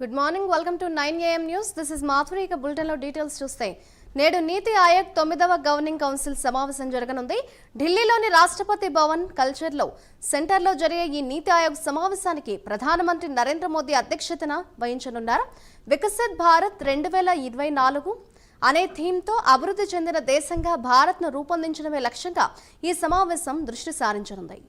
Good morning welcome to nine AM news this is Madhuri ఇక బులెటిన్లో details చూస్తే నేడు నీతి ఆయోగ్ తొమ్మిదవ గవర్నింగ్ కౌన్సిల్ సమావేశం జరగనుంది. ఢిల్లీలోని రాష్ట్రపతి భవన్ కల్చర్లో సెంటర్లో జరిగే ఈ నీతి ఆయోగ్ సమావేశానికి ప్రధానమంత్రి నరేంద్ర మోదీ అధ్యక్షతన వహించనున్నారు. వికసిత్ భారత్ రెండు వేల ఇరవై నాలుగు అనే థీమ్తో అభివృద్ధి చెందిన దేశంగా భారత్ను రూపొందించడమే లక్ష్యంగా ఈ సమావేశం దృష్టి సారించనుంది.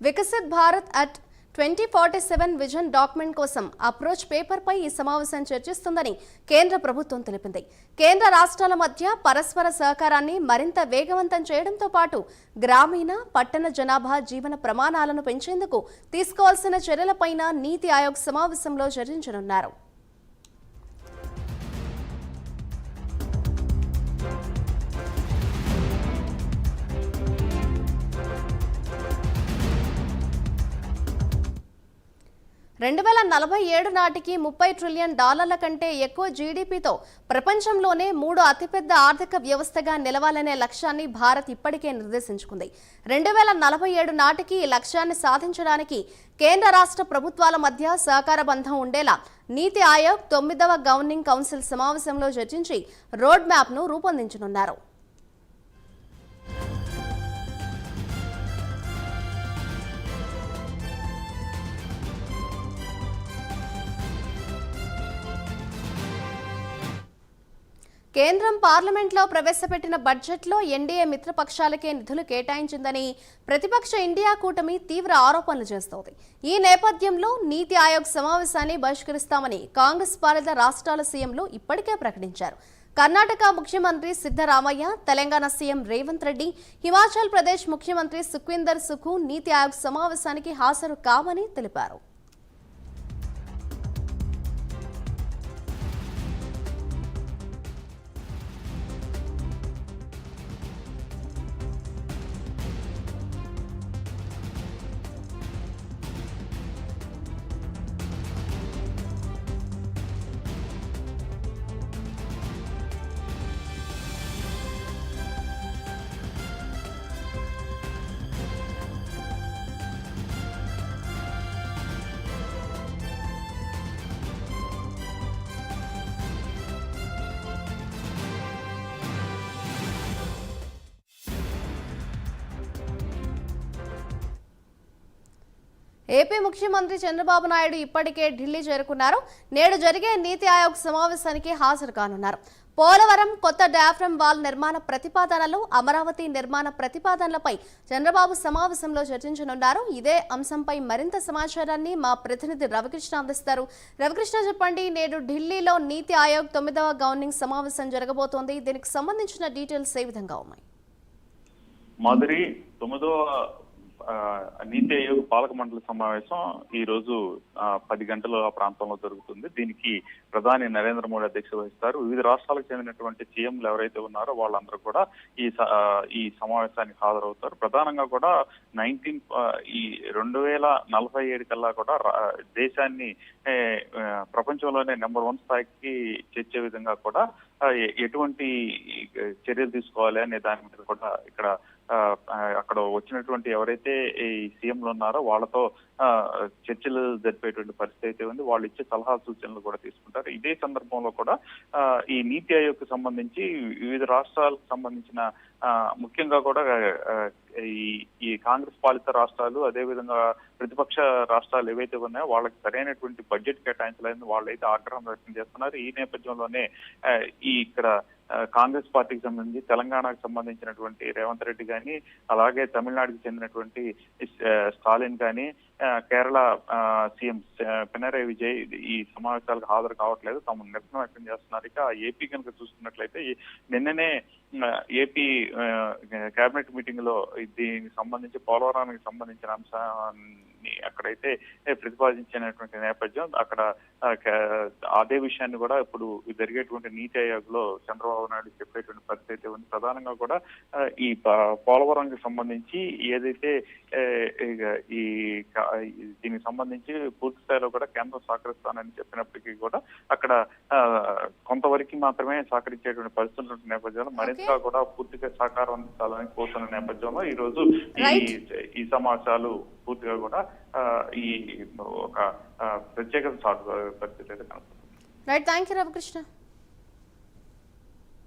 Viksit Bharat at twenty forty seven vision document కోసం అప్రోచ్ పేపర్పై ఈ సమావేశం చర్చిస్తుందని కేంద్ర ప్రభుత్వం తెలిపింది. కేంద్ర రాష్ట్రాల మధ్య పరస్పర సహకారాన్ని మరింత వేగవంతం చేయడంతో పాటు గ్రామీణ పట్టణ జనాభా జీవన ప్రమాణాలను పెంచేందుకు తీసుకోవాల్సిన చర్యలపైన నీతి ఆయోగ్ సమావేశంలో చర్చించనున్నారు. రెండు వేల నలభై ఏడు నాటికి ముప్పై ట్రిలియన్ డాలర్ల కంటే ఎక్కువ జీడీపీతో ప్రపంచంలోనే మూడు అతిపెద్ద ఆర్థిక వ్యవస్థగా నిలవాలనే లక్ష్యాన్ని భారత్ ఇప్పటికే నిర్దేశించుకుంది. రెండు వేల నలభై ఏడు నాటికి ఈ లక్ష్యాన్ని సాధించడానికి కేంద్ర రాష్ట్ర ప్రభుత్వాల మధ్య సహకార బంధం ఉండేలా నీతి ఆయోగ్ తొమ్మిదవ గవర్నింగ్ కౌన్సిల్ సమావేశంలో చర్చించి రోడ్ మ్యాప్ను రూపొందించనున్నారు. కేంద్రం పార్లమెంట్లో ప్రవేశపెట్టిన బడ్జెట్లో ఎన్డీఏ మిత్రపక్షాలకే నిధులు కేటాయించిందని ప్రతిపక్ష ఇండియా కూటమి తీవ్ర ఆరోపణలు చేస్తోంది. ఈ నేపథ్యంలో నీతి ఆయోగ్ సమావేశాన్ని బహిష్కరిస్తామని కాంగ్రెస్ పాలిత రాష్ట్రాల సీఎంలు ఇప్పటికే ప్రకటించారు. కర్ణాటక ముఖ్యమంత్రి సిద్ధరామయ్య తెలంగాణ సీఎం రేవంత్ రెడ్డి హిమాచల్ ప్రదేశ్ ముఖ్యమంత్రి సుఖ్వీందర్ సుఖు నీతి ఆయోగ్ సమావేశానికి హాజరు కామని తెలిపారు. ఏపీ ముఖ్యమంత్రి చంద్రబాబు నాయుడు ఇప్పటికే ఢిల్లీ చేరుకున్నారు. నేడు జరిగే నీతి ఆయోగ్ సమావేశానికి హాజరు కానున్నారు. పోలవరం కొత్త డాఫ్రమ్ వాల్ నిర్మాణ ప్రతిపాదనలు అమరావతి నిర్మాణ ప్రతిపాదనలపై చంద్రబాబు సమావేశంలో చర్చించనున్నారు. ఇదే అంశంపై మరింత సమాచారాన్ని మా ప్రతినిధి రవికృష్ణ అందిస్తారు. రవికృష్ణ చెప్పండి నేడు ఢిల్లీలో నీతి ఆయోగ్ తొమ్మిదవ గవర్నింగ్ సమావేశం జరగబోతోంది. దీనికి సంబంధించిన డీటెయిల్స్ ఏ విధంగా ఉన్నాయి? మాదిరి తొమ్మిదవ నీతి ఆయోగ్ పాలక మండలి సమావేశం ఈ రోజు పది గంటల ఆ ప్రాంతంలో జరుగుతుంది. దీనికి ప్రధాని నరేంద్ర మోడీ అధ్యక్షత వహిస్తారు. వివిధ రాష్ట్రాలకు చెందినటువంటి సీఎంలు ఎవరైతే ఉన్నారో వాళ్ళందరూ కూడా ఈ స- ఈ సమావేశానికి హాజరవుతారు. ప్రధానంగా కూడా నైన్టీన్ ఈ రెండు వేల నలభై ఏడు కల్లా కూడా దేశాన్ని ప్రపంచంలోనే నెంబర్ వన్ స్థాయికి చేర్చే విధంగా కూడా ఎటువంటి చర్యలు తీసుకోవాలి అనే దాని మీద కూడా ఇక్కడ అక్కడ వచ్చినటువంటి ఎవరైతే ఈ సీఎంలు ఉన్నారో వాళ్ళతో చర్చలు జరిపేటువంటి పరిస్థితి అయితే ఉంది. వాళ్ళు ఇచ్చే సలహా సూచనలు కూడా తీసుకుంటారు. ఇదే సందర్భంలో కూడా ఈ నీతి ఆయోగ్ సంబంధించి వివిధ రాష్ట్రాలకు సంబంధించిన ముఖ్యంగా కూడా ఈ ఈ కాంగ్రెస్ పాలిత రాష్ట్రాలు అదేవిధంగా ప్రతిపక్ష రాష్ట్రాలు ఏవైతే ఉన్నాయో వాళ్ళకి సరైనటువంటి బడ్జెట్ కేటాయించలేదని వాళ్ళైతే ఆగ్రహం వ్యక్తం చేస్తున్నారు. ఈ నేపథ్యంలోనే ఈ ఇక్కడ కాంగ్రెస్ పార్టీకి సంబంధించి తెలంగాణకు సంబంధించినటువంటి రేవంత్ రెడ్డి కానీ అలాగే తమిళనాడుకి చెందినటువంటి స్టాలిన్ కానీ కేరళ సీఎం ఆ, పినరయ్ విజయ్ ఈ సమావేశాలకు హాజరు కావట్లేదు. తాము నిరసన వ్యక్తం చేస్తున్నారు. ఇక ఏపీ కనుక చూసుకున్నట్లయితే నిన్ననే ఏపీ కేబినెట్ మీటింగ్లో దీనికి సంబంధించి పోలవరానికి సంబంధించిన అంశాన్ని అక్కడైతే ప్రతిపాదించినటువంటి నేపథ్యం అక్కడ అదే విషయాన్ని కూడా ఇప్పుడు జరిగేటువంటి నీతి ఆయోగ్లో చంద్రబాబు నాయుడు చెప్పేటువంటి పరిస్థితి అయితే ఉంది. ప్రధానంగా కూడా ఈ పోలవరంకి సంబంధించి ఏదైతే ఈ దీనికి సంబంధించి పూర్తి స్థాయిలో కూడా కేంద్రం సహకరిస్తానని చెప్పినప్పటికీ కూడా అక్కడ కొంతవరకు మాత్రమే సహకరించేటువంటి పరిస్థితులు ఉన్న నేపథ్యంలో మరింతగా కూడా పూర్తిగా సహకారం అందించాలని కోరుతున్న నేపథ్యంలో ఈ రోజు ఈ. ఈ సమావేశాలు పూర్తిగా కూడా ఈ ఒక ఆ, ప్రత్యేకత సాగు పరిస్థితి అయితే కనపడుతుంది. Right thank you Ravikrishna